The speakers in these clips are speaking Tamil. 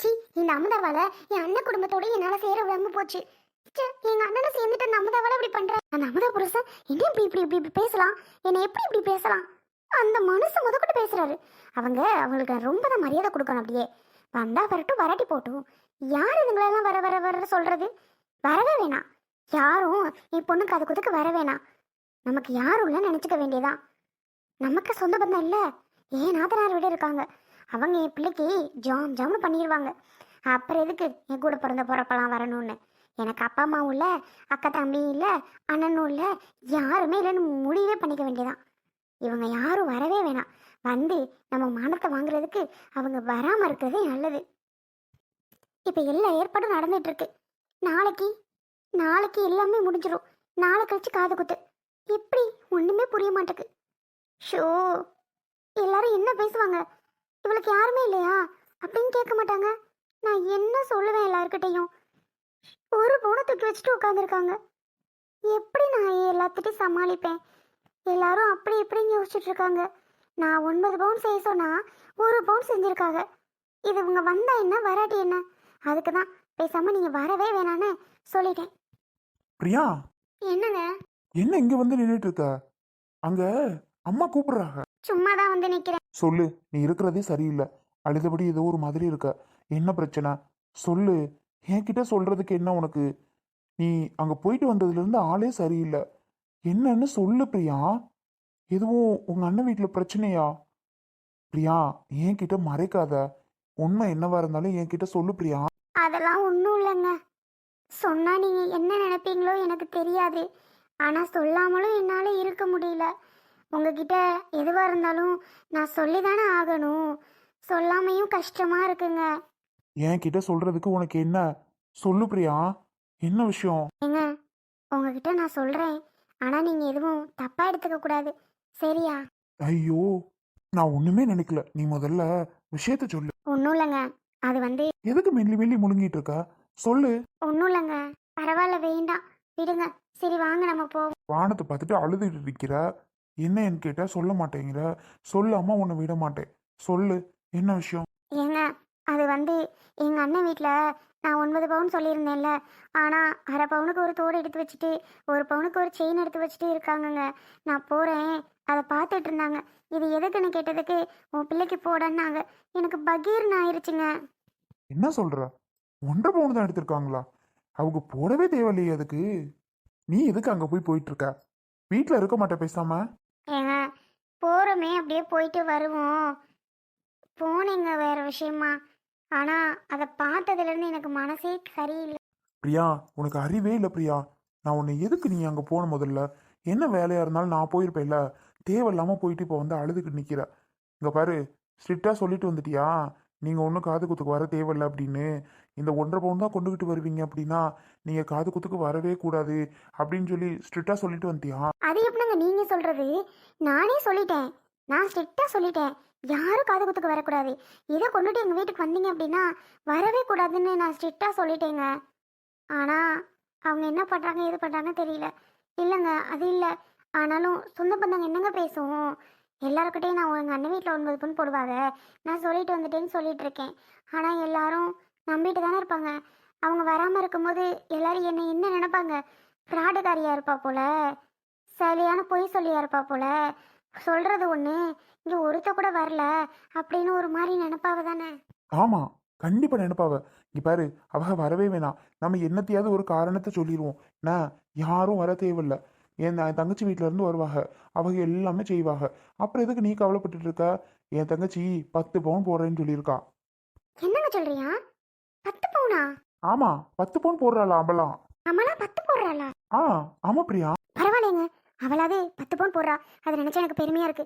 சி இந்த அமுதாவால என் அண்ணன் குடும்பத்தோட என்னால சேர விடாம போச்சு. எங்க அண்ணனை சேர்ந்துட்டு அந்த அமுதாவால இப்படி பண்ற? அந்த அமுதா புருஷன் என்ன இப்படி இப்படி இப்படி இப்படி பேசலாம்? என்னை எப்படி இப்படி பேசலாம்? அந்த மனுஷன் முதற்கொண்டு பேசுறாரு. அவங்க அவங்களுக்கு ரொம்ப தான் மரியாதை கொடுக்கணும் அப்படியே. வந்தா வரட்டும் வராட்டி போட்டும். யார் இதுங்களெல்லாம் வர வர வர சொல்றது? வரவே வேணாம். யாரும் என் பொண்ணுக்கு அது குதுக்கு வர வேணாம். நமக்கு யாரும் இல்லை நினச்சிக்க வேண்டியதான் நமக்கு சொந்த பந்தம் இல்லை. ஏன் நாத்தனார் விட இருக்காங்க. அவங்க என் பிள்ளைக்கு ஜாம் ஜாம்னு பண்ணிடுவாங்க அப்புறம் எதுக்கு என் கூட பிறந்த பிறப்பெல்லாம் வரணும்னு? எனக்கு அப்பா அம்மாவும் இல்லை அக்கா தம்பியும் இல்லை அண்ணனும் இல்லை யாருமே இல்லைன்னு முடிவே பண்ணிக்க வேண்டியதான் இவங்க யாரும் வரவே வேணாம். வந்து நம்ம மானத்தை வாங்குறதுக்கு அவங்க வராமல் இருக்கிறதே நல்லது. இப்போ எல்லா ஏற்பாடும் நடந்துட்டு இருக்கு நாளைக்கு நாளைக்கு எல்லாமே முடிஞ்சிடும் நாளை கழிச்சு காது குத்து. எப்படி? ஒன்றுமே புரிய மாட்டேக்கு ஷோ! எல்லாரும் என்ன பேசுவாங்க? இவளுக்கு யாருமே இல்லையா? அப்படின்னு கேட்க மாட்டாங்க. நான் என்ன சொல்லுவேன் எல்லாருக்கிட்டையும் ஒரு பவுனை தூக்கி வச்சுட்டு உட்காந்துருக்காங்க எப்படி நான் எல்லாத்துட்டையும் சமாளிப்பேன்? எல்லாரும் அப்படி இப்படின்னு யோசிச்சுட்டு இருக்காங்க. நான் ஒன்பது பவுன் செய்ய சொன்னா ஒரு பவுன் செஞ்சிருக்காங்க. இது இவங்க வந்தா என்ன வராட்டி என்ன? அதுக்கு தான் பேசாம நீங்க வரவே வேணான்னு சொல்லிட்டேன். பிரியா? என்னங்க? என்ன இங்க வந்து நின்றுட்டு இருக்க? அங்க அம்மா கூப்பிடுறாங்க. சும்மா தான் வந்து நிக்கிறேன். சொல்லு நீ இருக்கிறதே சரியில்லை. அழுதபடி ஏதோ ஒரு மாதிரி இருக்க. என்ன பிரச்சனை? சொல்லு. என்கிட்ட சொல்றதுக்கு என்ன உனக்கு? நீ அங்க போயிட்டு வந்ததுல இருந்து ஆளே சரியில்லை. என்னன்னு சொல்லு பிரியா. எதுவும் உங்க அண்ணன் வீட்டுல பிரச்சனையா? பிரியா என்கிட்ட மறைக்காத. உண்மை என்னவா இருந்தாலும் என்கிட்ட சொல்லு பிரியா. அதெல்லாம் ஒன்றும் இல்லைங்க. சொன்னா நீங்க என்ன நினைப்பீங்களோ எனக்கு தெரியாது. ஆனா சொல்லாமலும் என்னால இருக்க முடியல. உங்ககிட்ட எதுவா இருந்தாலும் நான் சொல்லி தானே ஆகணும். சொல்லாமையும் கஷ்டமா இருக்குங்க. என்கிட்ட சொல்றதுக்கு உனக்கு என்ன? சொல்லு பிரியா. என்ன விஷயம்? ஏங்க உங்ககிட்ட நான் சொல்றேன். ஆனா நீங்க எதுவும் தப்பா எடுத்துக்க கூடாது. சரியா? ஐயோ நான் ஒண்ணுமே நினைக்கல. நீ முதல்ல விஷயத்த சொல்லு. ஒன்றும் இல்லைங்க. அது வந்து எதுக்கு மெல்லி மெல்லி முழுங்கிட்டு இருக்க? சொல்லு. ஒன்றும் இல்லைங்க. பரவாயில்ல வேண்டாம். விடுங்க. சரி வாங்க நம்ம போவோம். வானத்தை பார்த்துட்டு அழுதுகிட்டு இருக்கிற என்னன்னு கேட்டா சொல்ல மாட்டேங்கிற? சொல்லாம உன்னை விட மாட்டேன். சொல்லு. என்ன விஷயம்? ஏங்க அது வந்து எங்கள் அண்ணன் வீட்டில் நான் ஒன்பது பவுன் சொல்லியிருந்தேன்ல. ஆனால் அரை பவுனுக்கு ஒரு தோடு எடுத்து வச்சுட்டு ஒரு பவுனுக்கு ஒரு செயின் எடுத்து வச்சுட்டு இருக்காங்கங்க. நான் போகிறேன் அதை பார்த்துட்டு இருந்தாங்க. இது எதுக்குன்னு கேட்டதுக்கு உன் பிள்ளைக்கு போடன்னாங்க. எனக்கு பகீர்னு ஆயிருச்சுங்க. என்ன சொல்ற? ஒன்றரை பவுன் தான் எடுத்திருக்காங்களா? அவங்க போடவே தேவையில்லையே அதுக்கு. நீ எதுக்கு அங்க போய் போயிட்டு இருக்க? வீட்ல இருக்க மாட்டே பேசாம. போகிறோமே அப்படியே போயிட்டு வருவோம். போனேங்க வேற விஷயமா. ஆனால் அதை பார்த்ததுலேருந்து எனக்கு மனசே சரியில்லை. பிரியா உனக்கு அறிவே இல்லை பிரியா. நான் உன்னை எதுக்கு நீ அங்கே போன முதல்ல? என்ன வேலையாக இருந்தாலும் நான் போயிருப்பேன்ல. தேவையில்லாமல் போயிட்டு இப்போ வந்து அழுதுகிட்டு நிற்கிற இங்கே பாரு ஸ்ட்ரிக்டாக சொல்லிட்டு வந்துட்டியா? நீங்கள் ஒன்றும் காது குத்துக்கு வர தேவையில்ல அப்படின்னு. இந்த ஒன்றரை பவுன் தான் கொண்டுகிட்டு வருவீங்க அப்படின்னா நீங்கள் காது குத்துக்கு வரவே கூடாது அப்படின்னு சொல்லி ஸ்ட்ரிக்டாக சொல்லிட்டு வந்துட்டியா? அது எப்படிங்க நீங்க சொல்றது? நானே சொல்லிட்டேன். நான் ஸ்ட்ரிக்டாக சொல்லிட்டேன். யாரும் காது குத்துக்கு வரக்கூடாது. இதை கொண்டுட்டு எங்கள் வீட்டுக்கு வந்தீங்க அப்படின்னா வரவே கூடாதுன்னு நான் ஸ்ட்ரிக்டாக சொல்லிட்டேங்க. ஆனால் அவங்க என்ன பண்ணுறாங்க எது பண்ணுறாங்க தெரியல. இல்லைங்க அது இல்லை. ஆனாலும் சொந்த பந்தங்க என்னங்க பேசுவோம்? எல்லாருக்கிட்டையும் நான் எங்கள் அண்ணன் வீட்டில் ஒன்பது பொண்ணு போடுவாங்க. நான் சொல்லிட்டு வந்துட்டேன்னு சொல்லிட்டு இருக்கேன் ஆனால் எல்லாரும் நம்பிட்டு தானே இருப்பாங்க. அவங்க வராமல் இருக்கும்போது எல்லாரும் என்னை என்ன நினைப்பாங்க? ஃப்ராடுகாரியா இருப்பா போல. சரியான பொய் சொல்லியா இருப்பா போல. சொல்றது ஒண்ணு. இங்க ஒருத்த கூட வரல. அப்படின்னு ஒரு மாதிரி நினைப்பாவ தானே? ஆமாம் கண்டிப்பாக நினைப்பாவ. இங்கே பாரு அவ வரவே வேணாம். நம்ம என்னத்தையாவது ஒரு காரணத்தை சொல்லிடுவோம். நான் யாரும் வர தேவையில்ல. என் தங்கச்சி வீட்ல இருந்து வருவாங்க அவங்க எல்லாமே செய்வாங்க அப்புறம் எதுக்கு நீ கவலைப்பட்டுட்டு இருக்க? என் தங்கச்சி பத்து பவுன் போடுறேன்னு சொல்லியிருக்கா. என்னங்க சொல்றியா? பத்து பவுனா? ஆமா. பத்து பவுன் போடுறாளா அவளாம் நம்மளா பத்து போடுறாளா? ஆ. ஆமா பிரியா. அவளாவது பத்து பவுன் போடுறா. அதை நினைச்சா எனக்கு பெருமையா இருக்கு.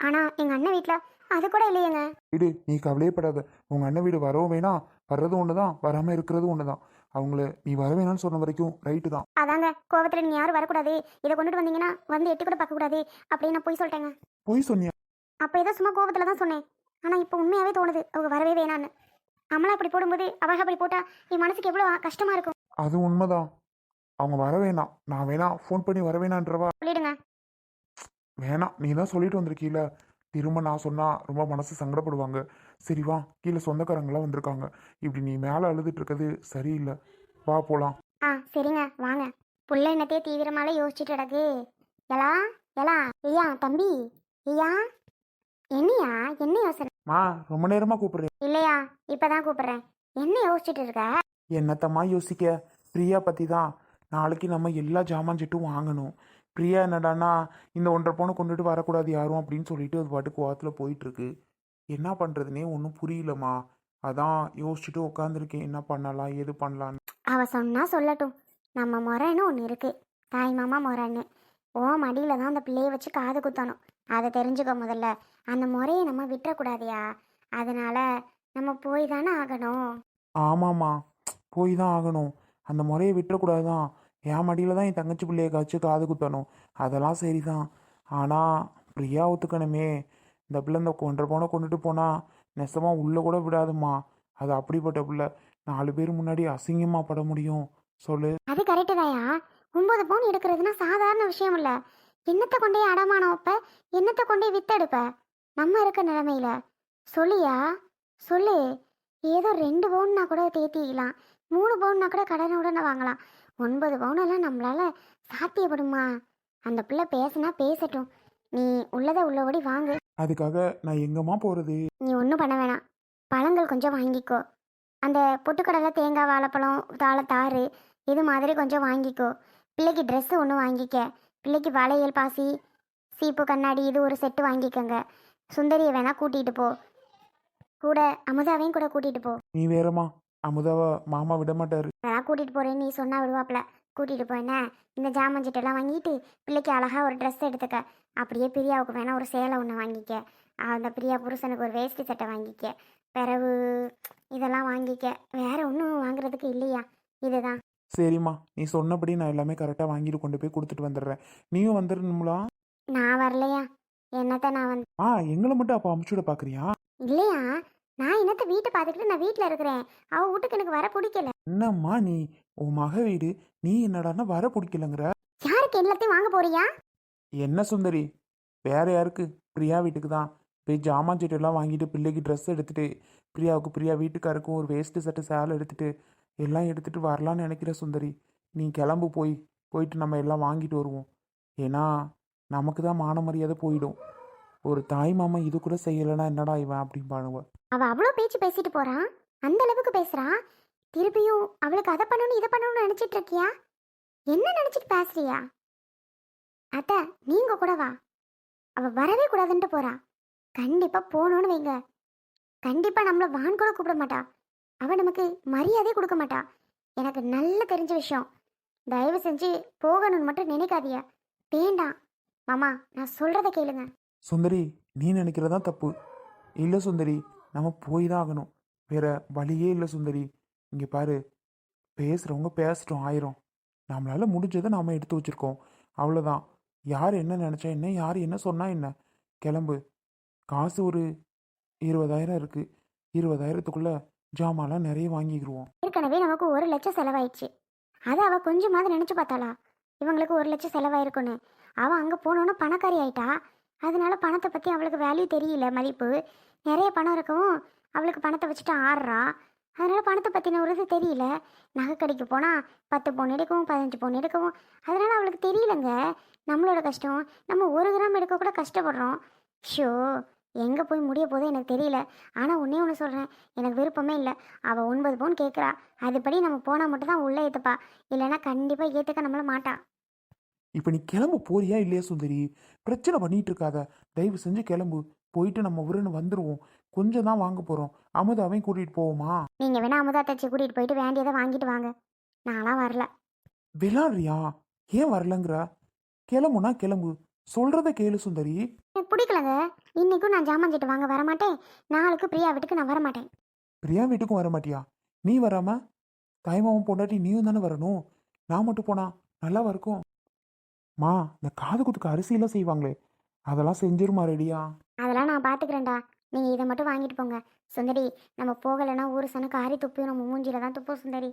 ஆனா எங்க அண்ணன் வீட்ல அது கூட இல்லையேங்க. வீடு நீ கவலையப்படாத. உங்க அண்ணன் வீடு வரவும் வேணாம் வர்றது ஒண்ணுதான் வராம இருக்கிறது ஒண்ணுதான். அவங்கள நீ வர வேணாம்னு சொன்ன வரைக்கும் ரைட்டு தான். அதாங்க கோவத்துல நீங்க யாரும் வரக்கூடாது. இதை கொண்டுட்டு வந்தீங்கன்னா வந்து எட்டி கூட பார்க்க கூடாது. அப்படின்னு நான் போய் சொல்லிட்டேங்க. போய் சொன்னியா? அப்ப ஏதோ சும்மா கோவத்துல தான் சொன்னேன். ஆனா இப்போ உண்மையாவே தோணுது அவங்க வரவே வேணான்னு அமலா அப்படி போடும்போது அவள் அப்படி போட்டா என் மனசுக்கு எவ்வளவு கஷ்டமா இருக்கும். அது உண்மைதான். அவங்க வர வேணாம். நான் வேணா ஃபோன் பண்ணி வர வேணான்றவா? சொல்லிடுங்க. வேணாம். நீ தான் சொல்லிட்டு வந்திருக்கீல? திரும்ப நான் சொன்னா ரொம்ப மனசு சங்கடப்படுவாங்க. சரி வா கீழே சொந்தக்காரங்களாம் வந்திருக்காங்க. இப்படி நீ மேலே அழுதுட்டு இருக்கிறது சரியில்லை. வா போலாம். ஆ சரிங்க. வாங்க. புள்ள என்னத்தையே தீவிரமால யோசிச்சுட்டு கிடக்கு. எலா எலா ஐயா தம்பி ஐயா. என்னையா? என்ன யோசனை? மா ரொம்ப நேரமா கூப்பிடுறேன் இல்லையா? இப்பதான் கூப்பிடுறேன். என்ன யோசிச்சுட்டு இருக்க? என்னத்தம்மா யோசிக்க? பிரியா பத்தி தான் நாளைக்கு நம்ம எல்லா ஜாமான் செட்டும் வாங்கணும். பிரியா என்னடான்னா இந்த ஒன்றரை பவுனை கொண்டுட்டு வரக்கூடாது யாரும் அப்படின்னு சொல்லிட்டு அது பாட்டுக்கு வாரத்தில் போயிட்டு இருக்கு என்ன பண்றதுனே ஒன்றும் புரியலம்மா. அதான் யோசிச்சுட்டு உட்காந்துருக்கேன் என்ன பண்ணலாம் ஏது பண்ணலான்னு அவ சொன்னா சொல்லட்டும். நம்ம முறைன்னு ஒன்று இருக்கு. தாய் மாமா முறைன்னு. ஓ மடியில தான் அந்த பிள்ளைய வச்சு காது குத்தணும். அதை தெரிஞ்சுக்க முதல்ல. அந்த முறையை நம்ம விட்டுறக்கூடாதியா? அதனால நம்ம போய் தானே ஆகணும். ஆமாம்மா. போய் தான் ஆகணும். அந்த முறையை விட்டுறக்கூடாது தான் என் மடியில் தான் என் தங்கச்சி பிள்ளைய காய்ச்சி காது குத்தணும். அதெல்லாம் சரி தான் ஆனால் பிரியா ஒத்துக்கணுமே. இந்த பிள்ளை இந்த ஒன்றரை பவுனை கொண்டுட்டு போனால் நெசமாக உள்ளே கூட விடாதும்மா. அது அப்படிப்பட்ட பிள்ளை. நாலு பேர் முன்னாடி அசிங்கமாக பட முடியும். சொல்லு. அது கரெக்டு தாயா? ஒன்பது பவுன் எடுக்கிறதுனா சாதாரண விஷயம் இல்லை. என்னத்தை கொண்டே அடமானம் வைப்ப? என்னத்தை கொண்டே வித்தெடுப்ப நம்ம இருக்க நிலமையில. சொல்லியா? சொல்லு. ஏதோ ரெண்டு பவுன்னா கூட தேத்திக்கலாம் மூணு பவுன்னா கூட கடனை உடனே வாங்கலாம். ஒன்பது பவுனெல்லாம் நம்மளால சாத்தியப்படுமா? அந்த பிள்ளை பேசுனா பேசட்டும். நீ உள்ளதை உள்ளபடி வாங்கு. அதுக்காக நான் எங்கம்மா போகிறது நீ ஒன்றும் பண்ண வேணாம். பழங்கள் கொஞ்சம் வாங்கிக்கோ. அந்த பொட்டுக்கடலை தேங்காய் வாழைப்பழம் தாளத்தாறு இது மாதிரி கொஞ்சம் வாங்கிக்கோ. பிள்ளைக்கு ட்ரெஸ்ஸு ஒன்று வாங்கிக்க. பிள்ளைக்கு வளையல் பாசி சீப்பு கண்ணாடி இது ஒரு செட்டு வாங்கிக்கோங்க. சுந்தரியை வேணா கூட்டிகிட்டு போ. கூட அமுதாவையும் கூட கூட்டிகிட்டு போ. நீ வேறம்மா. அமுதாவை மாமா விட மாட்டாரு வேணா கூட்டிகிட்டு போகிறேன்னு நீ சொன்னா விடுவாப்ல. கூட்டிகிட்டு போ என்ன? இந்த ஜாமான் சட்டெல்லாம் வாங்கிட்டு பிள்ளைக்கு அழகா ஒரு ட்ரெஸ் எடுத்துக்க. அப்படியே பிரியாவுக்கு வேணா ஒரு சேலை ஒன்று வாங்கிக்க. அந்த பிரியா புருஷனுக்கு ஒரு வேஷ்டி சட்டை வாங்கிக்க. பிறகு இதெல்லாம் வாங்கிக்க. வேற ஒன்றும் வாங்குறதுக்கு இல்லையா? இதுதான். சரிம்மா. நீ சொன்னபடி நான் எல்லாமே கரெக்டாக வாங்கிட்டு கொண்டு போய் கொடுத்துட்டு வந்துடுறேன். நீயும் வந்துடணுங்களா நான் வரலையா? என்னத்த நான் வந்து ஆ எங்களை மட்டும் அப்போ அமுச்சுட பார்க்குறியா இல்லையா? நான் என்னத்த வீட்டை பார்த்துக்கிட்டு நான் வீட்டில் இருக்கிறேன். அவள் வீட்டுக்கு எனக்கு வர பிடிக்கல. என்னம்மா நீ? உன் மக வீடு. நீ என்னடான்னா வர பிடிக்கலங்கிற. யாருக்கு எல்லாத்தையும் வாங்க போறியா? என்ன சுந்தரி? வேற யாருக்கு? பிரியா வீட்டுக்கு தான். போய் ஜாமான் சீட்டெல்லாம் வாங்கிட்டு பிள்ளைக்கு ட்ரெஸ் எடுத்துட்டு பிரியாவுக்கு பிரியா வீட்டுக்காருக்கும் ஒரு வேஸ்ட்டு சட்டை சேலை எடுத்துட்டு எல்லாம் எடுத்துட்டு வரலான்னு நினைக்கிற சுந்தரி. நீ கிளம்பு போய். போயிட்டு நம்ம எல்லாம் வாங்கிட்டு வருவோம். ஏன்னா நமக்கு தான் மான மரியாதை போயிடும். ஒரு தாய் மாமா இது கூட செய்யலைன்னா என்னடா இவன் அப்படின்னு பாருவ அவள் அவ்வளோ பேச்சு பேசிட்டு போறான் அந்த அளவுக்கு பேசுறா? திருப்பியும் அவளுக்கு அதை பண்ணணும் இதை பண்ணணும்னு நினைச்சிட்டு இருக்கியா? என்ன நினைச்சிட்டு பேசுறியா? அத்த நீங்க கூட வா. அவ வரவே கூடாதுன்ட்டு போறா. கண்டிப்பா போகணும்னு வைங்க. கண்டிப்பா நம்மள வான் கூட கூப்பிட மாட்டா. அவ நமக்கு மரியாதை கொடுக்க மாட்டா. எனக்கு நல்ல தெரிஞ்ச விஷயம். தயவு செஞ்சு போகணும்னு மட்டும் நினைக்காதியா வேண்டாம். மாமா நான் சொல்றத கேளுங்க. சுந்தரி நீ நினைக்கிறதா தப்பு? இல்லை சுந்தரி நம்ம போய் தான் ஆகணும். வேற வழியே இல்லை சுந்தரி. இங்கே பாரு பேசுகிறவங்க பேசட்டும் ஆயிரும். நம்மளால் முடிஞ்சதை நாம் எடுத்து வச்சிருக்கோம். அவ்வளோதான் யார் என்ன நினச்சா என்ன யார் என்ன சொன்னால் என்ன? கிளம்பு. காசு ஒரு இருபதாயிரம் இருக்குது இருபதாயிரத்துக்குள்ளே ஜாமாலாம் நிறைய வாங்கிக்கிருவோம். ஏற்கனவே நமக்கு ஒரு லட்சம் செலவாயிடுச்சு. அது அவள் கொஞ்சமாவது நினச்சி பார்த்தாளா? இவங்களுக்கு ஒரு லட்சம் செலவாயிருக்குன்னு. அவள் அங்கே போனோன்னு பணக்காரி ஆயிட்டா? அதனால பணத்தை பற்றி அவளுக்கு வேல்யூ தெரியல மதிப்பு. நிறைய பணம் இருக்கவும் அவளுக்கு பணத்தை வச்சுட்டு ஆடுறா. அதனால பணத்தை பற்றின ஒரு இது தெரியல. நகைக்கடைக்கு போனால் பத்து பவுன் எடுக்கவும் பதினஞ்சு பவுன் எடுக்கவும். அதனால அவளுக்கு தெரியலங்க. நம்மளோட கஷ்டம். நம்ம ஒரு கிராம் எடுக்க கூட கஷ்டப்படுறோம். ஷோ எங்கே போய் முடிய போதோ எனக்கு தெரியல. ஆனால் ஒன்றே ஒன்று சொல்கிறேன் எனக்கு விருப்பமே இல்லை. அவள் ஒன்பது பவுன் கேட்குறா அதுபடி நம்ம போனால் மட்டும் தான் உள்ளே ஏற்றுப்பா இல்லைன்னா கண்டிப்பாக ஏற்றுக்க நம்மள மாட்டா. இப்போ நீ கிளம்பு போறியா இல்லையா சுந்தரி? பிரச்சனை பண்ணிட்டு இருக்காத தயவு செஞ்சு கிளம்பு. போயிட்டு நம்ம ஊருன்னு வந்துடுவோம் கொஞ்சம் தான் வாங்க போகிறோம் அமுதாவையும் கூட்டிகிட்டு போவோமா? நீங்கள் வேணா அமுதா தச்சு கூட்டிகிட்டு போயிட்டு வேண்டியதை வாங்கிட்டு வாங்க. நான்லாம் வரல. விளாடுறியா? ஏன் வரலங்கிற? கிளம்புனா கிளம்பு. சொல்றத கேளு சுந்தரி. எனக்கு பிடிக்கலங்க. இன்னைக்கும் நான் ஜாமான் சீட்டு வாங்க வரமாட்டேன். நாளைக்கு பிரியா வீட்டுக்கு நான் வரமாட்டேன். பிரியா வீட்டுக்கும் வர மாட்டியா நீ வராம? தாய்மாமன் பொண்டாட்டி நீயும் தானே வரணும். நான் மட்டும் போனா நல்லா இருக்கும். மா இந்த காது குத்துக்கு அரிசியெல்லாம் செய்வாங்களே. அதெல்லாம் செஞ்சிருமா ரெடியா? அதெல்லாம் நான் பார்த்துக்கிறேன்டா நீங்கள் இதை மட்டும் வாங்கிட்டு போங்க. சுந்தரி நம்ம போகலைன்னா ஊர் சனுக்கு ஆறி துப்பியும் நம்ம மூஞ்சில தான் துப்போம் சுந்தரி.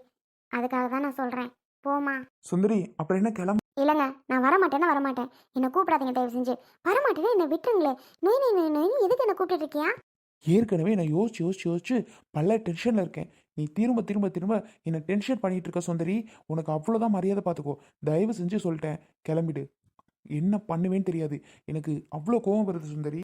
அதுக்காக தான் நான் சொல்கிறேன் போமா சுந்தரி அப்புறம் என்ன கிளம்பு? இல்லைங்க நான் வரமாட்டேன்னா வரமாட்டேன். என்னை கூப்பிடாதீங்க தயவு செஞ்சு. வரமாட்டேன்னா என்னை விட்டுருங்களே. நொய் நொய் நொய் நொய் எதுக்கு என்னை கூப்பிட்டு இருக்கியா? ஏற்கனவே நான் யோசிச்சு யோசிச்சு யோசிச்சு பல டென்ஷனில் இருக்கேன். நீ திரும்ப திரும்ப திரும்ப என்னை டென்ஷன் பண்ணிட்டு இருக்க சுந்தரி. உனக்கு அவ்வளோதான் மரியாதை பார்த்துக்கோ தயவு செஞ்சு சொல்லிட்டேன். கிளம்பிடு. என்ன பண்ணுவேன்னு தெரியாது. எனக்கு அவ்வளோ கோவம் வருது சுந்தரி.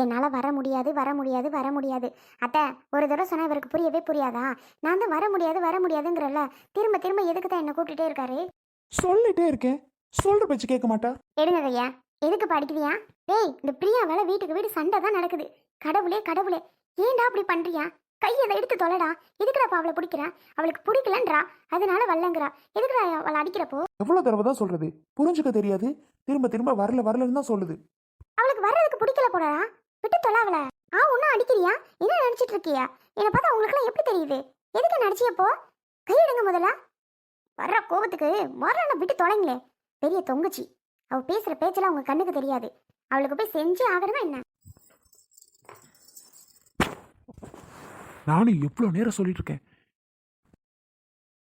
என்னால் வர முடியாது வர முடியாது வர முடியாது. அத்தை ஒரு தடவை சொன்னால் இவருக்கு புரியவே புரியாதா? நான் தான் வர முடியாது வர முடியாதுங்கிறல்ல திரும்ப திரும்ப எதுக்கு தான் என்னை கூப்பிட்டுட்டே இருக்காரு? சொல்லிட்டே இருக்கேன். சொல்ற பேச்சு கேட்க மாட்டா. எடுங்க ஐயா. எதுக்கு படிக்குவியா டேய் இந்த பிரியாவால வீட்டுக்கு வீடு சண்டை தான் நடக்குது. கடவுளே கடவுளே. ஏன்டா அப்படி பண்றியா? கையை எடுத்து தொலைடா. எதுக்குடா அவளை பிடிக்கிறா? அவளுக்கு பிடிக்கலன்றா. அதனால வல்லங்கிறா. எதுக்குடா அவளை அடிக்கிறப்போ? எவ்வளோ தடவை தான் சொல்றது? புரிஞ்சுக்க தெரியாது. திரும்ப திரும்ப வரல வரலன்னு தான் சொல்லுது. அவளுக்கு வர்றதுக்கு பிடிக்கல போடா விட்டு தொலை அவளை. ஆ ஒன்னும் அடிக்கிறியா? என்ன நினைச்சிட்டு இருக்கியா? என்னை பார்த்தா உங்களுக்குலாம் எப்படி தெரியுது? எதுக்கு நடிச்சியப்போ கையெடுங்க முதல்ல. வர்ற கோபத்துக்கு வரணும் விட்டு தொலைங்களே. பெரிய தொங்குச்சி. அவ பேசுற பேச்செல்லாம் உங்க கண்ணுக்கு தெரியாது. அவளுக்கு போய் செஞ்சு ஆகணுமா என்ன? நானும் எவ்வளோ நேரம் சொல்லிட்டு இருக்கேன்.